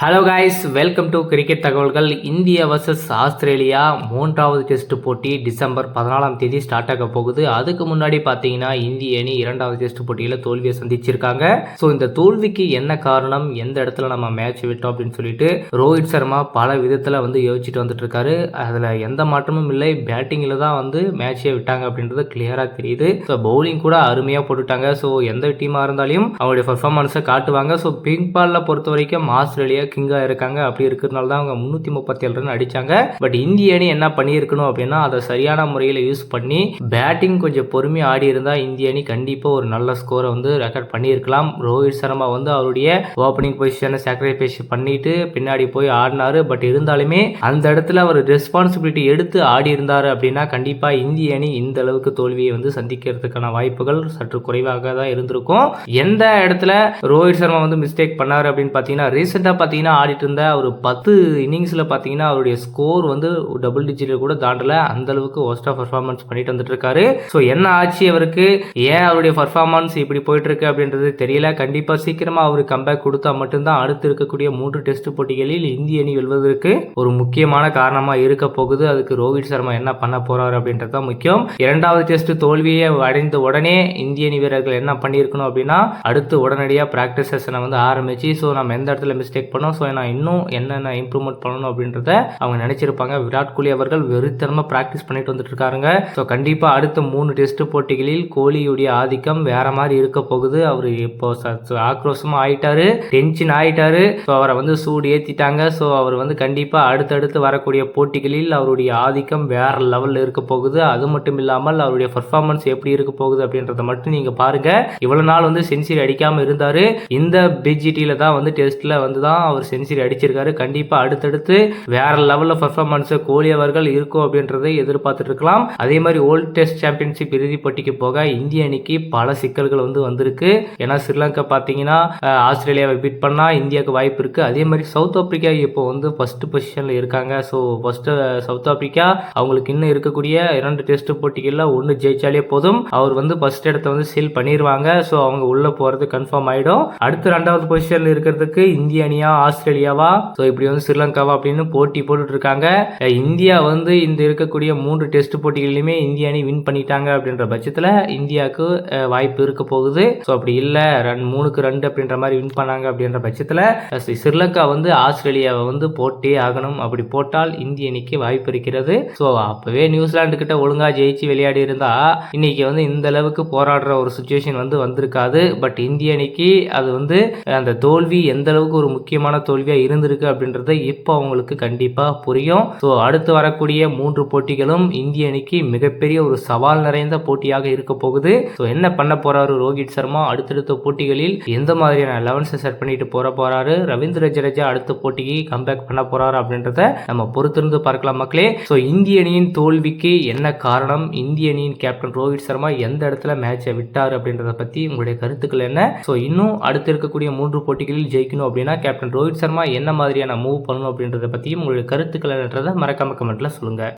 Hello guys welcome to cricket தகவல்கள் India versus Australia மூன்றாவது test போட்டி டிசம்பர் பதினாலாம் தேதி ஸ்டார்ட் ஆக போகுது. அதுக்கு முன்னாடி பார்த்தீங்கன்னா இந்திய அணி இரண்டாவது டெஸ்ட் போட்டியில் தோல்வியை சந்திச்சிருக்காங்க. ஸோ இந்த தோல்விக்கு என்ன காரணம்? எந்த இடத்துல நம்ம மேட்ச் விட்டோம் அப்படின்னு சொல்லிட்டு ரோஹித் சர்மா பல விதத்தில் வந்து யோசிச்சுட்டு வந்துட்டு இருக்காரு. அதில் எந்த மாற்றமும் இல்லை. பேட்டிங்கில் தான் வந்து மேட்சே விட்டாங்க அப்படின்றது கிளியராக தெரியுது. ஸோ பவுலிங் கூட அருமையாக போட்டுட்டாங்க. ஸோ எந்த டீமாக இருந்தாலும் அவங்களுடைய பர்ஃபார்மன்ஸை காட்டுவாங்க. ஸோ பிங்க் பாலில் பொறுத்த வரைக்கும் ஆஸ்திரேலியா கிங்காக இருக்காங்க. அப்படி இருக்கிறதுனால தான் அவங்க முந்நூற்றி முப்பத்தேழு ரன் அடித்தாங்க பட் இந்திய அணி என்ன பண்ணியிருக்கணும் அப்படின்னா அதை சரியான முறையில் யூஸ் பண்ணி பேட்டிங் கொஞ்சம் பொறுமையாக ஆடி இருந்தால் இந்திய அணி கண்டிப்பாக ஒரு நல்ல ஸ்கோரை வந்து ரெக்கார்ட் பண்ணியிருக்கலாம். ரோஹித் சர்மா வந்து அவருடைய ஓப்பனிங் பொசிஷனை சாக்ரிஃபைஸ் பண்ணிட்டு பின்னாடி போய் ஆடினாரு. பட் இருந்தாலுமே அந்த இடத்துல அவர் ரெஸ்பான்சிபிலிட்டி எடுத்து ஆடி இருந்தார் அப்படின்னா கண்டிப்பாக இந்திய அணி இந்த அளவுக்கு தோல்வியை வந்து சந்திக்கிறதுக்கான வாய்ப்புகள் சற்று குறைவாக தான் இருந்திருக்கும். எந்த இடத்துல ரோஹித் சர்மா வந்து மிஸ்டேக் பண்ணார் அப்படின்னு பார்த்தீங்கன்னா ரீசெண்டாக பார்த்தீங்கன்னா பார்த்தீங்கன்னா ஆடிட்டு இருந்த ஒரு பத்து இன்னிங்ஸில் பார்த்தீங்கன்னா அவருடைய ஸ்கோர் வந்து டபுள் டிஜிட்டில் கூட தாண்டல. அந்தளவுக்கு அளவுக்கு பர்ஃபார்மன்ஸ் பண்ணிட்டு வந்துட்டு இருக்காரு. ஸோ என்ன ஆச்சு அவருக்கு ஏன் அவருடைய பர்ஃபார்மன்ஸ் இப்படி போயிட்டு இருக்கு அப்படின்றது தெரியல. கண்டிப்பாக சீக்கிரமாக அவர் கம்பேக் கொடுத்தா மட்டும்தான் அடுத்து இருக்கக்கூடிய மூன்று டெஸ்ட் போட்டிகளில் இந்திய அணி வெல்வதற்கு ஒரு முக்கியமான காரணமாக இருக்க போகுது. அதுக்கு ரோஹித் சர்மா என்ன பண்ண போகிறார் அப்படின்றது தான் முக்கியம். இரண்டாவது டெஸ்ட் தோல்வியை அடைந்த உடனே இந்திய அணி வீரர்கள் என்ன பண்ணியிருக்கணும் அப்படின்னா அடுத்து உடனடியாக ப்ராக்டிஸ் செஷனை வந்து ஆரம்பிச்சு ஸோ நம்ம எந்த இடத்துல மிஸ்டேக் பண்ணோம் ஸோ நான் இன்னும் என்னென்ன இம்ப்ரூவ்மெண்ட் பண்ணணும் அப்படின்றத அவங்க நினைச்சிருப்பாங்க. விராட் கோலி அவர்கள் வெறித்தனமாக ப்ராக்டிஸ் பண்ணிட்டு வந்துட்டு இருக்காருங்க. ஸோ கண்டிப்பாக அடுத்த மூணு டெஸ்ட் போட்டிகளில் கோலியுடைய ஆதிக்கம் வேற மாதிரி இருக்க போகுது. அவர் இப்போ ஆக்ரோஷமாக ஆயிட்டாரு. டென்ஷன் ஆயிட்டாரு. ஸோ அவரை வந்து சூடு ஏற்றிட்டாங்க ஸோ அவர் வந்து கண்டிப்பாக அடுத்தடுத்து வரக்கூடிய போட்டிகளில் அவருடைய ஆதிக்கம் வேற லெவலில் இருக்க போகுது. அது மட்டும் இல்லாமல் அவருடைய பர்ஃபார்மன்ஸ் எப்படி இருக்க போகுது அப்படின்றத மட்டும் நீங்கள் பாருங்க. இவ்வளவு நாள் வந்து செஞ்சுரி அடிக்காமல் இருந்தார். இந்த பிஜிடியில் தான் வந்து டெஸ்ட்டில் வந்து தான் அவர் செஞ்சுரி அடிச்சிருக்காரு. கண்டிப்பாக அடுத்தடுத்து வேற லெவலில் பர்ஃபார்மன்ஸை கோலி அவர்கள் இருக்கும் அப்படின்றதை எதிர்பார்த்துட்டு இருக்கலாம் அதே மாதிரி ஓல்ட் டெஸ்ட் சாம்பியன்ஷிப் இறுதி போட்டிக்கு போக இந்திய அணிக்கு பல சிக்கல்கள் வந்து வந்திருக்கு. ஏன்னா ஸ்ரீலங்கா பார்த்தீங்கன்னா ஆஸ்திரேலியாவை பீட் பண்ணால் இந்தியாவுக்கு வாய்ப்பு இருக்கு. அதே மாதிரி சவுத் ஆப்பிரிக்கா இப்போ வந்து ஃபர்ஸ்ட் பொசிஷனில் இருக்காங்க. ஸோ ஃபர்ஸ்ட் சவுத் ஆப்பிரிக்கா அவங்களுக்கு இன்னும் இருக்கக்கூடிய இரண்டு டெஸ்ட் போட்டிகளில் ஒன்று ஜெயிச்சாலே போதும். அவர் வந்து ஃபர்ஸ்ட் இடத்த வந்து சீல் பண்ணிடுவாங்க ஸோ அவங்க உள்ள போகிறது கன்ஃபார்ம் ஆகிடும் அடுத்து ரெண்டாவது பொசிஷனில் இருக்கிறதுக்கு இந்திய அணியா ஆஸ்திரேலியாவா ஸோ இப்படி வந்து ஸ்ரீலங்காவா அப்படின்னு போட்டி போட்டுட்டு இருக்காங்க இந்தியா வந்து இந்த இருக்கக்கூடிய மூன்று டெஸ்ட் போட்டிகளிலுமே இந்திய அணி வின் பண்ணிட்டாங்க அப்படின்ற பட்சத்தில் இந்தியாவுக்கு வாய்ப்பு இருக்க போகுது. ஸோ அப்படி இல்லை ரன் மூணுக்கு ரெண்டு அப்படின்ற மாதிரி வின் பண்ணாங்க அப்படின்ற பட்சத்தில் ஸ்ரீலங்கா வந்து ஆஸ்திரேலியாவை வந்து போட்டே ஆகணும். அப்படி போட்டால் இந்திய அணிக்கு வாய்ப்பு இருக்கிறது. ஸோ அப்போவே நியூசிலாந்து கிட்ட ஒழுங்காக ஜெயிச்சு விளையாடி இருந்தா இன்னைக்கு வந்து இந்த அளவுக்கு போராடுற ஒரு சுச்சுவேஷன் வந்து வந்திருக்காது. பட் இந்திய அணிக்கு அது வந்து அந்த தோல்வி எந்த அளவுக்கு ஒரு முக்கியமான தோல்வியாக இருந்திருக்கு அப்படின்றத இப்போ அவங்களுக்கு கண்டிப்பாக புரியும். ஸோ அடுத்து வரக்கூடிய மூன்று போட்டிகளும் இந்திய அணிக்கு மிகப்பெரிய ஒரு சவால் நிறைந்த போட்டியாக இருக்க போகுது. ஸோ என்ன பண்ண போறாரு ரோஹித் சர்மா? அடுத்தடுத்த போட்டிகளில் எந்த மாதிரியான லெவன்ஸை செட் பண்ணிட்டு போற போறாரு? ரவீந்திர ஜடேஜா அடுத்த போட்டிக்கு கம்பேக் பண்ண போறாரு அப்படின்றத நம்ம பொறுத்திருந்து பார்க்கலாம் மக்களே. ஸோ இந்திய அணியின் தோல்விக்கு என்ன காரணம்? இந்திய அணியின் கேப்டன் ரோஹித் சர்மா எந்த இடத்துல மேட்சை விட்டார் அப்படின்றத பற்றி உங்களுடைய கருத்துக்கள் என்ன? ஸோ இன்னும் அடுத்து இருக்கக்கூடிய மூன்று போட்டிகளில் ஜெயிக்கணும் அப்படின்னா கேப்டன் ரோஹித் சர்மா என்ன மாதிரியான மூவ் பண்ணணும் அப்படின்றத பற்றியும் உங்களுடைய கருத்துக்கள் என்றதை மறக்காம சொல்லுங்கள்